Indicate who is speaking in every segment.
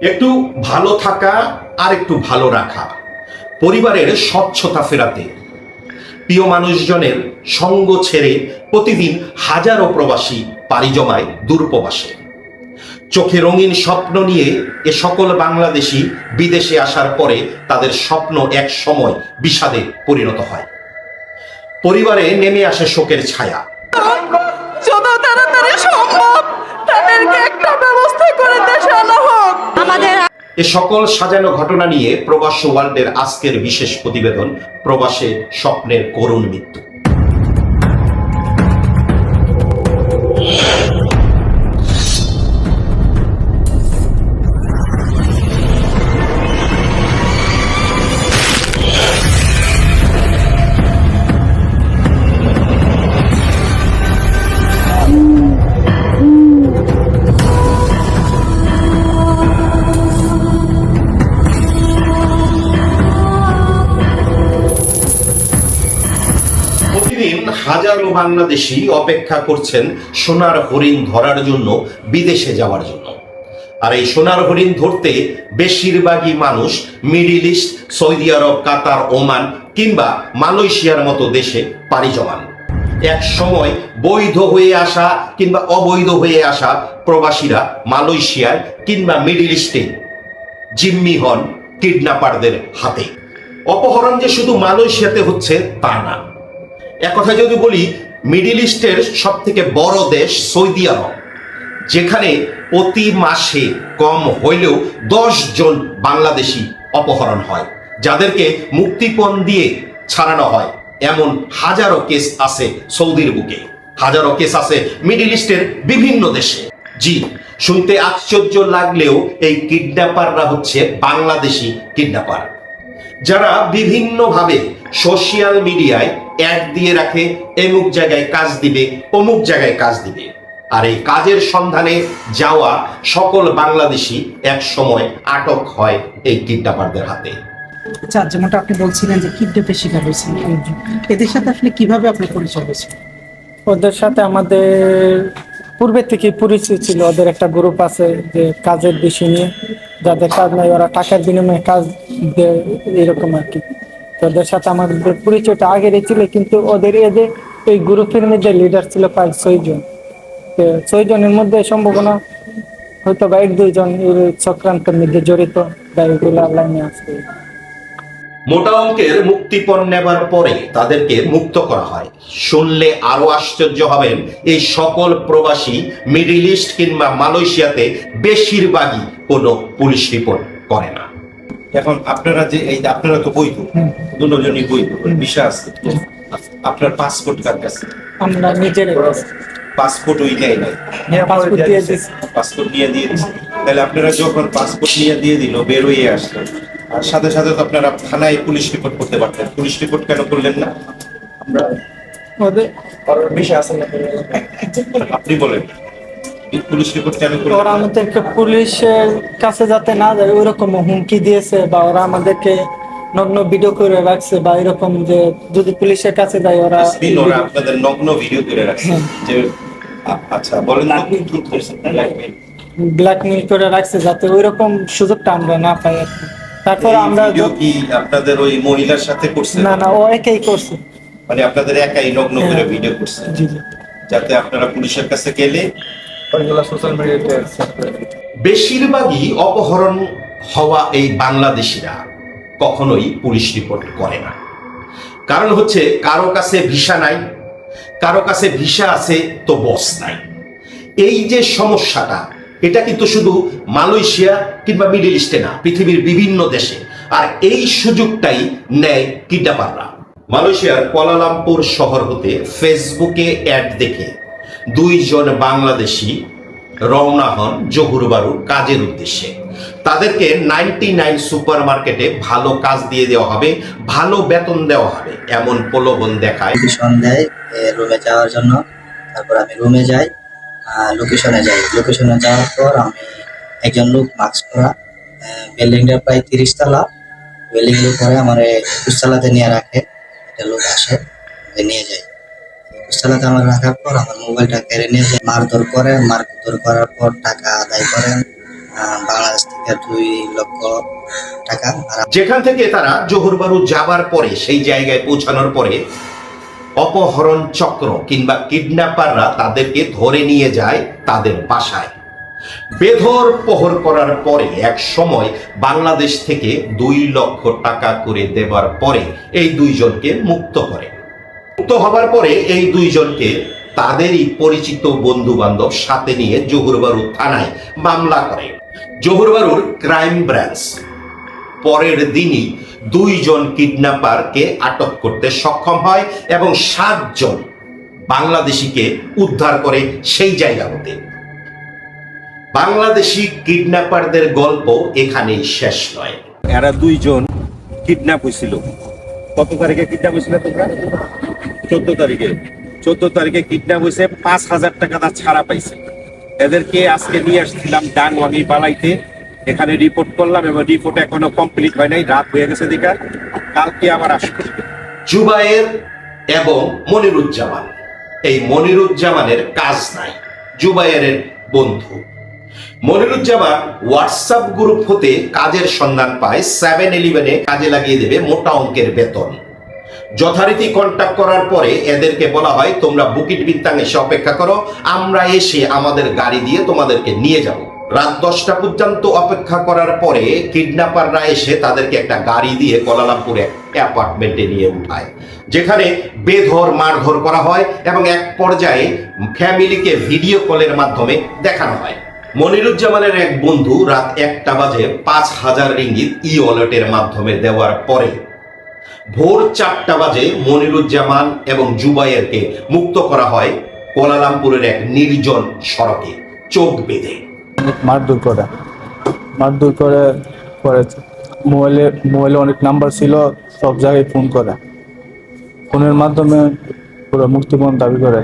Speaker 1: একটু ভালো থাকা আর একটু ভালো রাখা। পরিবারের স্বচ্ছতা ফেরাতে। প্রিয় মানুষজনের সঙ্গ ছেড়ে প্রতিদিন হাজারো প্রবাসী পাড়ি জমায় দূরপ্রবাসে। চোখে রঙিন স্বপ্ন নিয়ে এ সকল বাংলাদেশি বিদেশে আসার পরে তাদের স্বপ্ন এক সময় বিষাদে পরিণত হয়। পরিবারে নেমে আসে শোকের ছায়া। এ সকল সাজানো ঘটনা নিয়ে প্রবাস ওয়ার্ল্ডের আজকের বিশেষ প্রতিবেদন প্রবাসে স্বপ্নের করুণ মৃত্যু। হাজারো বাংলাদেশি অপেক্ষা করছেন সোনার হরিণ ধরার জন্য বিদেশে যাওয়ার জন্য। আর এই সোনার হরিণ ধরতে বেশিরভাগই মানুষ মিডিল ইস্ট, সৌদি আরব, কাতার, ওমান কিংবা মালয়েশিয়ার মতো দেশে পাড়ি জমান। এক সময় বৈধ হয়ে আসা কিংবা অবৈধ হয়ে আসা প্রবাসীরা মালয়েশিয়ায় কিংবা মিডিল ইস্টে জিম্মি হন কিডন্যাপারদের হাতে। অপহরণ যে শুধু মালয়েশিয়াতে হচ্ছে তা না। এক যদি বলি, মিডিল ইস্টের সব থেকে বড় দেশ সৌদি আরব, যেখানে প্রতি মাসে কম হইলেও দশ জন বাংলাদেশি অপহরণ হয়, যাদেরকে মুক্তিপণ দিয়ে ছাড়ানো হয়। এমন হাজারো কেস আছে সৌদির বুকে, হাজারো কেস আছে মিডিল ইস্টের বিভিন্ন দেশে। জি, শুনতে আশ্চর্য লাগলেও এই কিডন্যাপাররা হচ্ছে বাংলাদেশি কিডন্যাপার। যারা বিভিন্নভাবে সোশিয়াল মিডিয়ায় অ্যাড দিয়ে রাখে এমুক জায়গায় কাজ দিবে অমুক জায়গায় কাজ দিবে। আর এই কাজের সন্ধানে যাওয়া সকল বাংলাদেশি এক সময় আটক হয় এই কিডন্যাপারদের হাতে।
Speaker 2: আচ্ছা যেমনটা আপনি বলছিলেন যে কিডন্যাপের শিকার হয়েছেন এদের সাথে আসলে কীভাবে আপনার পরিচয় হয়েছে?
Speaker 3: ওদের সাথে আমাদের পূর্বে থেকে পরিচয় ছিল ওদের একটা গ্রুপ আছে যে কাজের বিষয় নিয়ে। যাদের কাজ নাই, ওরা টাকার বিনিময়ে কাজ এরকম আর কি। তোদের সাথে আমার পরিচয়টা আগেরই ছিল, কিন্তু ওদের যে, এই গ্রুপের মধ্যে লিডার ছিল প্রায় ছয়জন। ছয়জনের মধ্যে সম্ভাবনা হয়তো বা এক দুইজন চক্রান্তের মধ্যে জড়িত বা এগুলো লাইনে আছে
Speaker 1: মোটা অঙ্কের মুক্তিপণ নেবার পরে তাদেরকে মুক্ত করা হয়। শুনলে আরও আশ্চর্য হবেন এই সকল প্রবাসী মিডিল ইস্ট কিংবা মালয়েশিয়াতে বেশিরভাগই কোনো পুলিশ রিপোর্ট করে না।
Speaker 4: এখন আপনারা যে এই আপনারা তো বৈধ দুজনই বৈধ ভিসা আছে। আপনার পাসপোর্ট কার কাছে?
Speaker 3: আমরা নিজেরাই
Speaker 4: পাসপোর্ট ওই নেয় নাই।
Speaker 3: পাসপোর্ট দিয়ে
Speaker 4: নিয়ে দিয়ে দিচ্ছে তাহলে আপনারা যখন পাসপোর্ট নিয়ে দিয়ে দিল বের হয়ে আসলেন আর সাথে সাথে তো আপনারা থানায় পুলিশ রিপোর্ট করতে পারতেন পুলিশ রিপোর্ট কেন করলেন না আপনি বলেন পুলিশ রিপোর্ট কেন করলেন না?
Speaker 3: আমাদেরকে পুলিশের কাছে যাতে না যায় ওইরকম হুমকি দিয়েছে বা ওরা আমাদেরকে নগ্ন ভিডিও করে রাখছে বা এরকম যে যদি পুলিশের কাছে যায় ওরা
Speaker 4: ওরা আপনাদের নগ্ন ভিডিও করে রাখছে যে আচ্ছা বলেন কি করছেন?
Speaker 3: ব্ল্যাকমেল করে রাখছে যাতে ওইরকম সুযোগটা আমরা না পাই আর কি। তারপর আমরা
Speaker 4: কি আপনাদের ওই মহিলার সাথে করছে?
Speaker 3: না না ও একাই করছে।
Speaker 4: মানে আপনাদের একাই নগ্ন করে
Speaker 3: হ্যাঁ।
Speaker 4: ভিডিও করছে?
Speaker 3: জি জি।
Speaker 4: যাতে আপনারা পুলিশের কাছে গেলে
Speaker 1: বেশিরভাগই অপহরণ হওয়া এই বাংলাদেশিরা কখনোই পুলিশ রিপোর্ট করে না। কারণ হচ্ছে কারও কাছে ভিসা নাই কারও কাছে ভিসা আছে তো বস নাই। এই যে সমস্যাটা এটা কিন্তু শুধু মালয়েশিয়া কিংবা মিডিল ইস্টে না, পৃথিবীর বিভিন্ন দেশে। আর এই সুযোগটাই নেয় কিডন্যাপাররা মালয়েশিয়ার কোয়ালালামপুর শহর হতে ফেসবুকে অ্যাড দেখে দুইজন বাংলাদেশি রওনা হন জহুরবারু কাজের উদ্দেশ্যে। তাদেরকে নাইনটি নাইন সুপার মার্কেটে ভালো কাজ দিয়ে দেওয়া হবে, ভালো বেতন দেওয়া হবে, এমন প্রলোভন দেখায়।
Speaker 5: দেয় রুমে যাওয়ার জন্য। তারপর আমি রুমে যাই। লোকেশনে যাই। লোকেশনে যাওয়ার পর আমি একজন লোক মাস্ক পরা বিল্ডিংটা প্রায় তিরিশ তলা। বিল্ডিং এর পরে আমার একুশ তলাতে নিয়ে রাখে। একটা লোক আসে নিয়ে যায়। একুশ তলাতে আমার রাখার পর আমার মোবাইলটা কেড়ে নিয়ে যায়। মারধর করে, মারধর করার পর টাকা আদায় করেন। বাংলাদেশ থেকে দুই লক্ষ টাকা।
Speaker 1: যেখান থেকে তারা জোহরবারু যাবার পরে, সেই জায়গায় পৌঁছানোর পরে অপহরণ চক্র কিংবা কিডন্যাপাররা তাদেরকে ধরে নিয়ে যায় তাদের বাসায়। বেধর পোহর করার পরে এক সময় বাংলাদেশ থেকে দুই লক্ষ টাকা করে দেবার পরে এই দুইজনকে মুক্ত করে। মুক্ত হবার পরে এই দুইজনকে তাদেরই পরিচিত বন্ধু বান্ধব সাথে নিয়ে জহুরবারু থানায় মামলা করে। জহুরবারুর ক্রাইম ব্রাঞ্চ। পরের দিনই দুইজন কিডন্যাপারকে আটক করতে সক্ষম হয় এবং সাতজন বাংলাদেশিকে উদ্ধার করে সেই জায়গা হতে বাংলাদেশি কিডন্যাপারদের গল্প এখানেই শেষ নয়।
Speaker 4: এরা দুইজন কিডন্যাপ হয়েছিল। কত তারিখে কিডন্যাপ হয়েছিল তোমরা? চোদ্দ তারিখে। চোদ্দ তারিখে কিডন্যাপ হয়েছে, পাঁচ হাজার টাকা তার ছাড়া পাইছে। এদেরকে আজকে নিয়ে আসছিলাম ডানওয়াঙ্গি পালাইতে। এখানে রিপোর্ট করলাম এবং রিপোর্ট এখনও কমপ্লিট হয় নাই, রাত হয়ে গেছে দেখা কালকে আবার আসবে।
Speaker 1: জুবায়ের এবং মনিরুজ্জামান। এই মনিরুজ্জামানের কাজ নাই জুবায়েরের বন্ধু। মনিরুজ্জামান হোয়াটসঅ্যাপ গ্রুপ হতে কাজের সন্ধান পায় সেভেন ইলেভেনে কাজে লাগিয়ে দেবে মোটা অঙ্কের বেতন। যথারীতি কন্ট্যাক্ট করার পরে এদেরকে বলা হয়, তোমরা বুকিট বিত্তাং এসে অপেক্ষা করো, আমরা এসে আমাদের গাড়ি দিয়ে তোমাদেরকে নিয়ে যাব। রাত দশটা পর্যন্ত অপেক্ষা করার পরে কিডন্যাপাররা এসে তাদেরকে একটা গাড়ি দিয়ে কোলালামপুরে অ্যাপার্টমেন্টে নিয়ে উঠায়। যেখানে বেধর মারধর করা হয় এবং এক পর্যায়ে ফ্যামিলিকে ভিডিও কলের মাধ্যমে দেখানো হয়। মনিরুজ্জামানের এক বন্ধু রাত একটা বাজে পাঁচ হাজার রিঙ্গিত ই ওয়ালেটের মাধ্যমে দেওয়ার পরে ভোর চারটা বাজে মনিরুজ্জামান এবং জুবাইয়েরকে মুক্ত করা হয় কোলালামপুরের এক নির্জন সড়কে। চোখ বেঁধে।
Speaker 6: মারধর করে। মারধর করে পরে মোবাইলে মোবাইলে অনেক নাম্বার ছিল সব জায়গায় ফোন করে। ফোনের মাধ্যমে পুরো মুক্তিপণ দাবি করে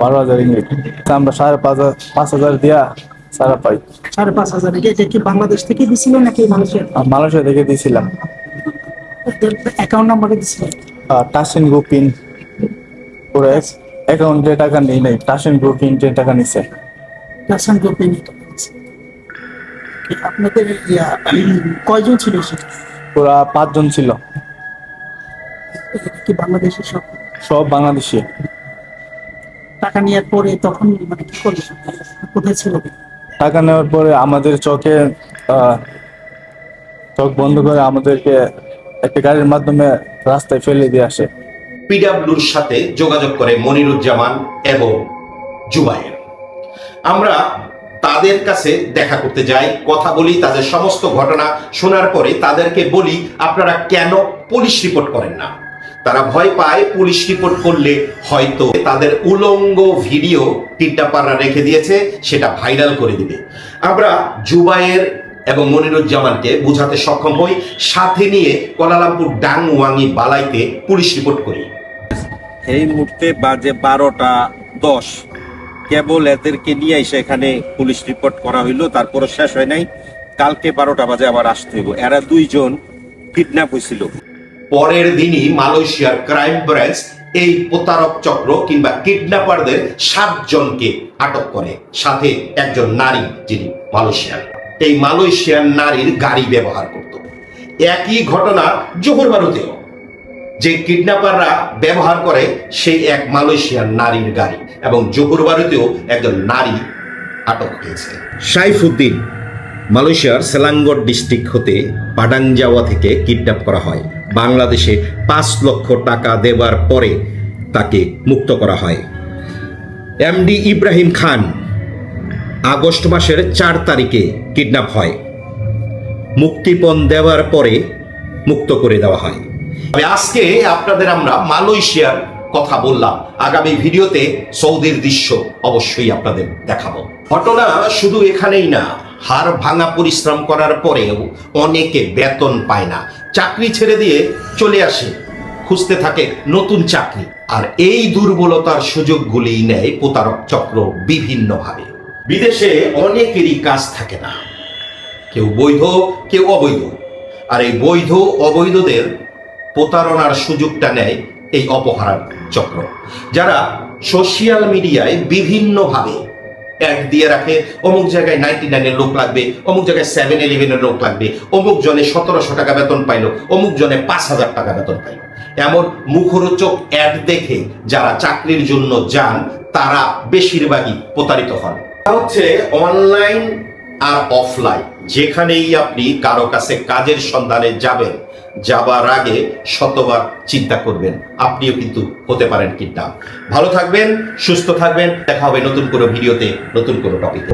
Speaker 6: বারো হাজার ইংরেজ আমরা সাড়ে পাঁচ হাজার পাঁচ হাজার দিয়া সারা পাই।
Speaker 2: সাড়ে পাঁচ হাজার। কি বাংলাদেশ থেকে দিছিল নাকি মানুষের
Speaker 6: আর মালয়েশিয়া থেকে দিয়েছিলাম
Speaker 2: অ্যাকাউন্ট নাম্বারে দিছিল?
Speaker 6: টাসিন গ্রুপিন পুরো অ্যাকাউন্টে টাকা নেই নাই টাসিন গ্রুপিন টাকা নিছে।
Speaker 2: গ্রুপে আপনাদের কয়জন ছিল সেটা?
Speaker 6: পুরা পাঁচজন ছিল।
Speaker 2: কি বাংলাদেশের সব?
Speaker 6: সব বাংলাদেশি।
Speaker 2: টাকা নেওয়ার পরে তখন মানে কি করল কোথায় ছিল?
Speaker 6: টাকা নেওয়ার পরে আমাদের চোখে আহ, চোখ বন্ধ করে আমাদেরকে একটা গাড়ির মাধ্যমে রাস্তায় ফেলে দিয়ে আসে।
Speaker 1: পিডাব্লিউর সাথে যোগাযোগ করে মনিরুজ্জামান এবং জুবায়ের। আমরা তাদের কাছে দেখা করতে যাই, কথা বলি, তাদের সমস্ত ঘটনা শোনার পরে তাদেরকে বলি, আপনারা কেন পুলিশ রিপোর্ট করেন না? তারা ভয় পায়, পুলিশ রিপোর্ট করলে হয়তো তাদের উলঙ্গ ভিডিও কিডন্যাপাররা রেখে দিয়েছে, সেটা ভাইরাল করে দিবে। আমরা জুবায়ের এবং মনিরুজ্জামানকে বোঝাতে সক্ষম হই, সাথে নিয়ে কোলালামপুর ডাংওয়াঙ্গি বালাইতে পুলিশ রিপোর্ট করি।
Speaker 4: এই মুহূর্তে বাজে বারোটা দশ। কেবল এদেরকে নিয়ে এসে এখানে পুলিশ রিপোর্ট করা হইল তারপরে শেষ হয় নাই। কালকে বারোটা বাজে আবার আসতে হইব। এরা দুইজন কিডন্যাপ হয়েছিল
Speaker 1: পরের দিনই মালয়েশিয়ার ক্রাইম ব্রাঞ্চ এই প্রতারক চক্র কিংবা কিডন্যাপারদের সাতজনকে আটক করে, সাথে একজন নারী যিনি মালয়েশিয়ান এই মালয়েশিয়ার নারীর গাড়ি ব্যবহার করত। একই ঘটনা জোহরবারুতেও। যে কিডন্যাপাররা ব্যবহার করে, সেই এক মালয়েশিয়ার নারীর গাড়ি এবং জোহরবারুতেও একজন নারী আটক হয়েছে। সাইফুদ্দিন, মালয়েশিয়ার সেলাঙ্গট ডিস্ট্রিক্ট হতে পাডাংজাওয়া থেকে কিডন্যাপ করা হয়। বাংলাদেশে পাঁচ লক্ষ টাকা দেবার পরে তাকে মুক্ত করা হয়। এমডি ইব্রাহিম খান আগস্ট মাসের চার তারিখে কিডন্যাপ হয়। মুক্তিপণ দেওয়ার পরে মুক্ত করে দেওয়া হয়। আজকে আপনাদের আমরা মালয়েশিয়ার কথা বললাম। আগামী ভিডিওতে সৌদির দৃশ্য অবশ্যই আপনাদের দেখাবো। ঘটনা শুধু এখানেই না, হাড় ভাঙা পরিশ্রম করার পরেও অনেকে বেতন পায় না। চাকরি ছেড়ে দিয়ে চলে আসে, খুঁজতে থাকে নতুন চাকরি। আর এই দুর্বলতার সুযোগগুলি নেয় প্রতারক চক্র বিভিন্নভাবে। বিদেশে অনেকেরই কাজ থাকে না। কেউ বৈধ, কেউ অবৈধ। আর এই বৈধ, অবৈধদের প্রতারণার সুযোগটা নেয় এই অপহার চক্র। যারা সোশিয়াল মিডিয়ায় বিভিন্নভাবে অ্যাড দিয়ে রাখে, অমুক জায়গায় নাইনটি নাইনের লোক লাগবে, অমুক জায়গায় সেভেন ইলেভেনের লোক লাগবে, অমুক জনে সতেরোশো টাকা বেতন পাইলো, অমুক জনে পাঁচ হাজার টাকা বেতন পাইলো। এমন মুখরোচক অ্যাড দেখে যারা চাকরির জন্য যান, তারা বেশিরভাগই প্রতারিত হন। হচ্ছে অনলাইন আর অফলাইন যেখানেই আপনি কারও কাছে কাজের সন্ধানে যাবেন যাবার আগে শতবার চিন্তা করবেন। আপনিও কিন্তু হতে পারেন কিডন্যাপ। ভালো থাকবেন, সুস্থ থাকবেন। দেখা হবে নতুন কোনো ভিডিওতে, নতুন কোনো টপিকে।